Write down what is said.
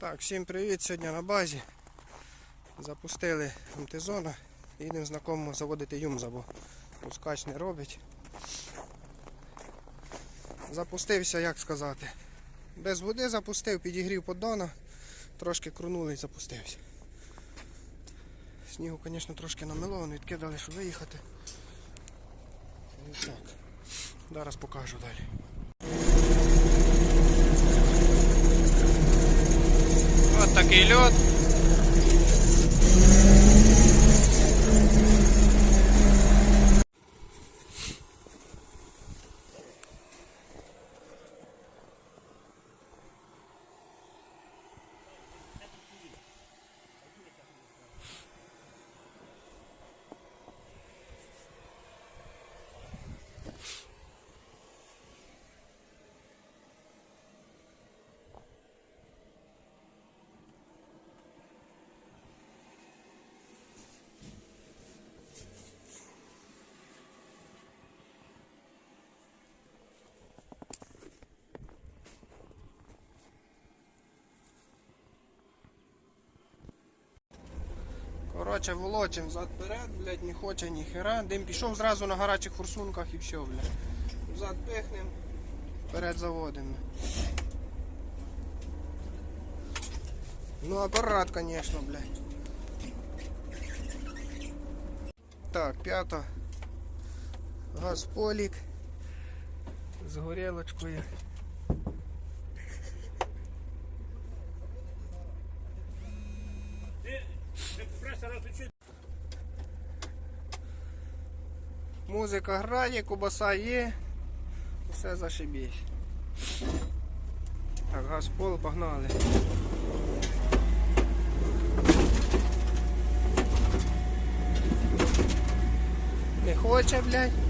Так, всім привіт! Сьогодні на базі. Запустили МТ-зона. Їдемо знакомому заводити юмза, бо пускач не робить. Запустився, як сказати. Без води запустив, підігрів поддона, трошки крунули і запустився. Снігу, звісно, трошки намело, вони відкидали, щоб виїхати. І так. Зараз покажу далі. Ось такий Коротше, волочим взад вперед, блядь, не хоче ні хера. Дим пішов зразу на гарячих форсунках і все, блядь. Взад пихнем, вперед заводимо. Ну апарат, конечно, блядь. Так, п'ята. Газполік. З горілочкою. Музика грає, кубаса є. Все зашибісь. Так, газ пол, погнали. Не хоче, блядь.